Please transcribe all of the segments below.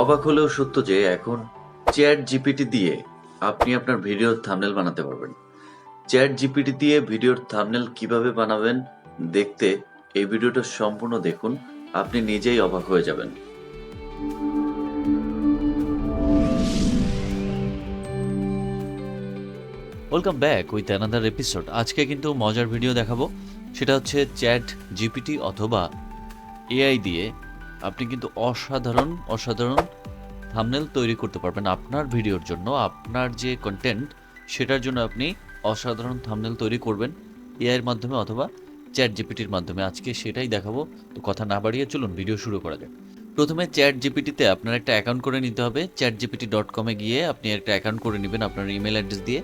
অবাক হলেও সত্য যে এখন চ্যাট জিপিটি দিয়ে আপনি আপনার ভিডিওর থামনেল বানাতে পারবেন। চ্যাট জিপিটি দিয়ে ভিডিওর থামনেল কীভাবে বানাবেন দেখতে এই ভিডিওটা সম্পূর্ণ দেখুন, আপনি নিজেই অবাক হয়ে যাবেন। Welcome back with another episode আজকে কিন্তু মজার ভিডিও দেখাবো। সেটা হচ্ছে চ্যাট জিপিটি অথবা এআই দিয়ে আপনি কিন্তু অসাধারণ অসাধারণ থামনেল তৈরি করতে পারবেন আপনার ভিডিওর জন্য। আপনার যে কন্টেন্ট সেটার জন্য আপনি অসাধারণ থামনেল তৈরি করবেন এআইয়ের মাধ্যমে অথবা চ্যাট জিপিটির মাধ্যমে। আজকে সেটাই দেখাবো। তো কথা না বাড়িয়ে চলুন ভিডিও শুরু করা যাক। প্রথমে চ্যাট জিপিটিতে আপনার একটা অ্যাকাউন্ট করে নিতে হবে। চ্যাট জিপিটি ডট কমে গিয়ে আপনি একটা অ্যাকাউন্ট করে নেবেন আপনার ইমেল অ্যাড্রেস দিয়ে।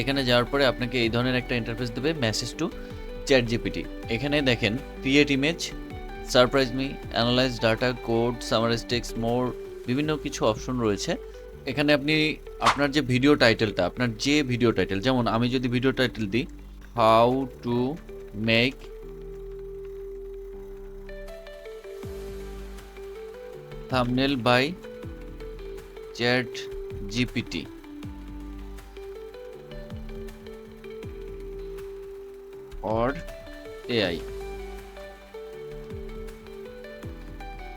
এখানে যাওয়ার পরে আপনাকে এই ধরনের একটা ইন্টারফেস দেবে মেসেজ টু চ্যাট জিপিটি এখানে দেখেন create image surprise me, analyse data, code, summarise text, more, বিভিন্ন কিছু অপশন রয়েছে। এখানে আপনি আপনার যে ভিডিও টাইটেলটা, আপনার যে ভিডিও টাইটেল, যেমন আমি যদি ভিডিও টাইটেল দিই how to make thumbnail by ChatGPT or AI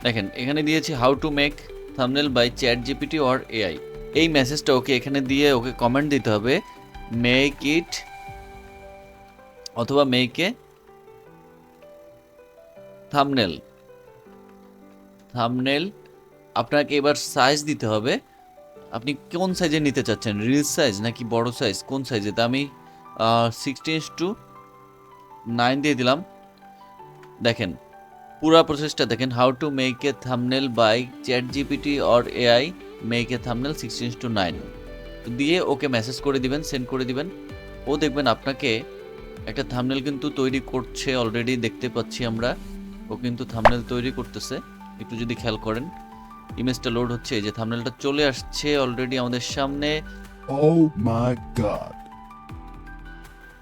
দেখেন, এখানে দিয়েছি how to make thumbnail by ChatGPT or AI এই মেসেজটা ওকে এখানে দিয়ে ওকে কমেন্ট দিতে হবে মেক ইট অথবা মেকে থামনেল থামনেল আপনাকে এবার সাইজ দিতে হবে। আপনি কোন সাইজে নিতে চাচ্ছেন? রিল সাইজ নাকি বড় সাইজ কোন সাইজে তা আমি সিক্সটিন টু নাইন দিয়ে দিলাম। দেখেন পুরো প্রসেসটা দেখেন how to make a thumbnail by ChatGPT or AI make a thumbnail sixteen two nine দিয়ে ওকে মেসেজ করে দিবেন সেন্ড করে দিবেন। ও দেখবেন আপনাকে একটা থামনেল কিন্তু তৈরি করছে অলরেডি দেখতে পাচ্ছি আমরা। ও কিন্তু থামনেল তৈরি করতেছে। একটু যদি খেয়াল করেন ইমেজটা লোড হচ্ছে যে থামনেলটা চলে আসছে অলরেডি আমাদের সামনে। Oh my god.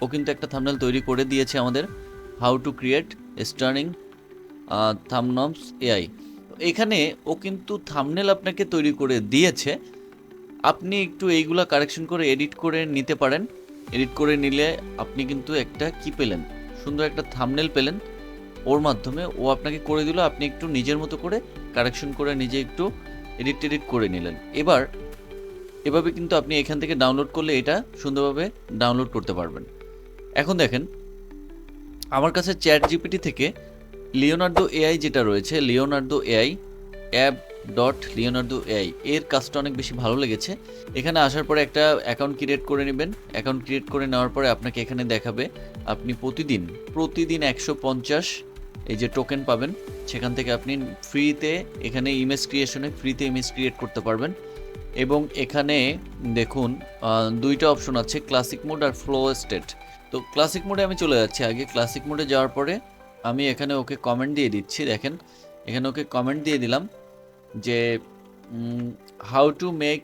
ও কিন্তু একটা থামনেল তৈরি করে দিয়েছে আমাদের। How to create stunning thumbnails AI এখানে ও কিন্তু থামনেল আপনাকে তৈরি করে দিয়েছে। আপনি একটু এইগুলা কারেকশন করে এডিট করে নিতে পারেন। এডিট করে নিলে আপনি কিন্তু একটা কি পেলেন? সুন্দর একটা থামনেল পেলেন। ওর মাধ্যমে ও আপনাকে করে দিল, আপনি একটু নিজের মতো করে কারেকশন করে নিজে একটু এডিট টেডিট করে নিলেন। এবার, এভাবে কিন্তু আপনি এখান থেকে ডাউনলোড করলে এটা সুন্দরভাবে ডাউনলোড করতে পারবেন। এখন দেখেন, আমার কাছে চ্যাট জিপিটি থেকে লিওনার্দো এআই যেটা রয়েছে, Leonardo AI app dot Leonardo AI, এর কাজটা অনেক বেশি ভালো লেগেছে। এখানে আসার পরে একটা অ্যাকাউন্ট ক্রিয়েট করে নেবেন। অ্যাকাউন্ট ক্রিয়েট করে নেওয়ার পরে আপনাকে এখানে দেখাবে, আপনি প্রতিদিন প্রতিদিন একশো পঞ্চাশ এই যে টোকেন পাবেন। সেখান থেকে আপনি ফ্রিতে এখানে ইমেজ ক্রিয়েশনে ফ্রিতে ইমেজ ক্রিয়েট করতে পারবেন। এবং এখানে দেখুন দুইটা অপশন আছে ক্লাসিক মোড আর ফ্লো স্টেট তো ক্লাসিক মোডে আমি চলে যাচ্ছি আগে। ক্লাসিক মোডে যাওয়ার পরে আমি এখানে ওকে কমেন্ট দিয়ে দিচ্ছি, দেখেন। এখানে ওকে কমেন্ট দিয়ে দিলাম যে how to make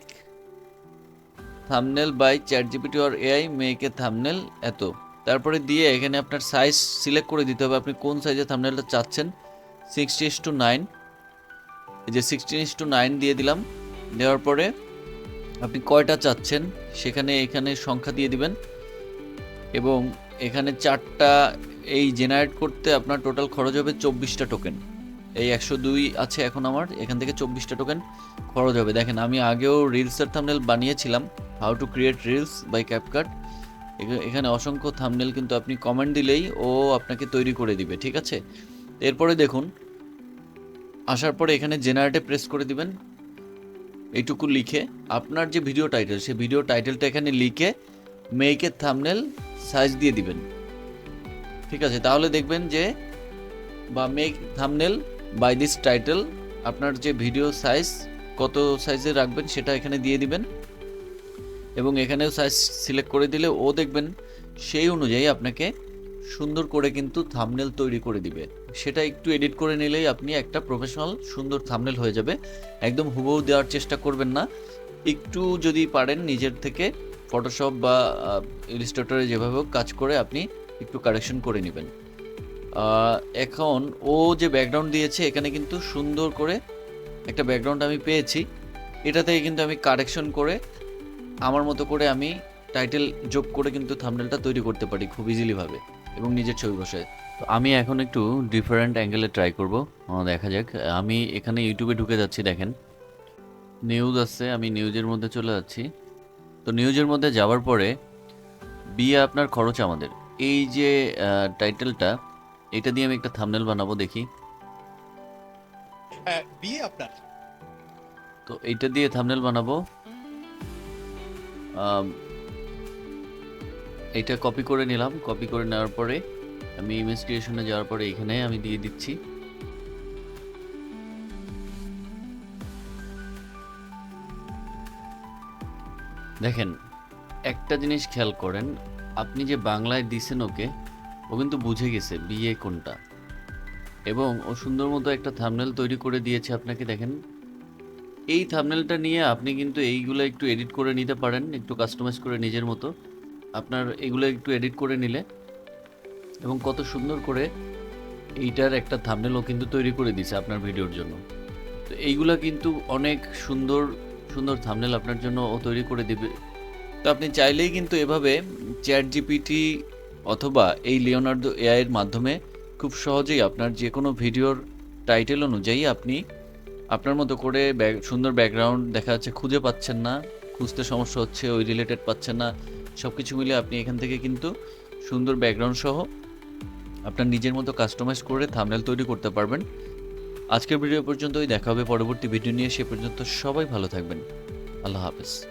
thumbnail by chat GPT or AI make a thumbnail এত। তারপরে দিয়ে এখানে আপনার সাইজ সিলেক্ট করে দিতে হবে, আপনি কোন সাইজে থামনেলটা চাচ্ছেন? সিক্সটি ইস টু নাইন যে সিক্সটিন ইস টু নাইন দিয়ে দিলাম। দেওয়ার পরে আপনি কয়টা চাচ্ছেন? সেখানে এখানে সংখ্যা দিয়ে দিবেন। এবং এখানে চারটা এই জেনারেট করতে আপনার টোটাল খরচ হবে চব্বিশটা টোকেন এই একশো দুই আছে এখন আমার, এখান থেকে চব্বিশটা টোকেন খরচ হবে। দেখেন, আমি আগেও রিলসের থামনেল বানিয়েছিলাম how to create reels by CapCut এখানে অসংখ্য থামনেল কিন্তু আপনি কমেন্ট দিলেই ও আপনাকে তৈরি করে দিবে, ঠিক আছে? এরপরে দেখুন, আসার পরে এখানে জেনারেটে প্রেস করে দিবেন। এইটুকু লিখে আপনার যে ভিডিও টাইটেল সেই ভিডিও টাইটেলটা এখানে লিখে মেইকের থামনেল সাইজ দিয়ে দিবেন। ঠিক আছে, তাহলে দেখবেন যে বা make thumbnail by this title আপনার যে ভিডিও সাইজ কত সাইজে রাখবেন সেটা এখানে দিয়ে দিবেন। এবং এখানেও সাইজ সিলেক্ট করে দিলে ও দেখবেন সেই অনুযায়ী আপনাকে সুন্দর করে কিন্তু থামনেল তৈরি করে দিবে। সেটা একটু এডিট করে নিলেই আপনি একটা প্রফেশনাল সুন্দর থামনেল হয়ে যাবে। একদম হুবহু দেওয়ার চেষ্টা করবেন না। একটু যদি পারেন নিজের থেকে ফটোশপ বা ইলিস্ট্রেটরে যেভাবে হোক কাজ করে আপনি একটু কারেকশন করে নেবেন। এখন ও যে ব্যাকগ্রাউন্ড দিয়েছে, এখানে কিন্তু সুন্দর করে একটা ব্যাকগ্রাউন্ড আমি পেয়েছি। এটা থেকে কিন্তু আমি কারেকশন করে, আমার মতো করে আমি টাইটেল যোগ করে কিন্তু থাম্বনেলটা তৈরি করতে পারি খুব ইজিলিভাবে এবং নিজের ছবি বসে তো আমি এখন একটু ডিফারেন্ট অ্যাঙ্গেলে ট্রাই করব। দেখা যাক। আমি এখানে ইউটিউবে ঢুকে যাচ্ছি, দেখেন। নিউজ আছে, আমি নিউজের মধ্যে চলে যাচ্ছি। তো নিউজের মধ্যে যাওয়ার পরে বিয়ে আপনার খরচ আমাদের। এই যে টাইটেলটা এটা দিয়ে আমি একটা থাম্বনেল বানাবো দেখি। হ্যাঁ, বিয়ে আপনার। তো এইটা দিয়ে থাম্বনেল বানাবো। এইটা কপি করে নিলাম। কপি করে নেওয়ার পরে আমি ইমেজ ক্রিয়েশনে যাওয়ার পরে এখানে আমি দিয়ে দিচ্ছি। দেখেন একটা জিনিস খেয়াল করেন আপনি যে বাংলায় দিছেন ওকে, ও কিন্তু বুঝে গেছে বিয়ে কোনটা। এবং ও সুন্দর মতো একটা থামনেল তৈরি করে দিয়েছে আপনাকে, দেখেন। এই থামনেলটা নিয়ে আপনি কিন্তু এইগুলো একটু এডিট করে নিতে পারেন, একটু কাস্টমাইজ করে নিজের মতো। আপনার এগুলো একটু এডিট করে নিলে। এবং কত সুন্দর করে এইটার একটা থামনেলও কিন্তু তৈরি করে দিছে আপনার ভিডিওর জন্য। তো এইগুলা কিন্তু অনেক সুন্দর সুন্দর থামনেল আপনার জন্য ও তৈরি করে দিবে তো আপনি চাইলেই কিন্তু এভাবে চ্যাট জিপিটি অথবা এই লিওনার্দো এআইয়ের মাধ্যমে খুব সহজেই আপনার যে কোনো ভিডিওর টাইটেল অনুযায়ী আপনি আপনার মতো করে ব্যাক- সুন্দর ব্যাকগ্রাউন্ড দেখা যাচ্ছে খুঁজে পাচ্ছেন না, খুঁজতে সমস্যা হচ্ছে, ওই রিলেটেড পাচ্ছেন না সব কিছু মিলে আপনি এখান থেকে কিন্তু সুন্দর ব্যাকগ্রাউন্ড সহ আপনার নিজের মতো কাস্টমাইজ করে থামনেল তৈরি করতে পারবেন। আজকের ভিডিও পর্যন্তই, দেখা হবে পরবর্তী ভিডিও নিয়ে, সে পর্যন্ত সবাই ভালো থাকবেন। আল্লাহ হাফেজ।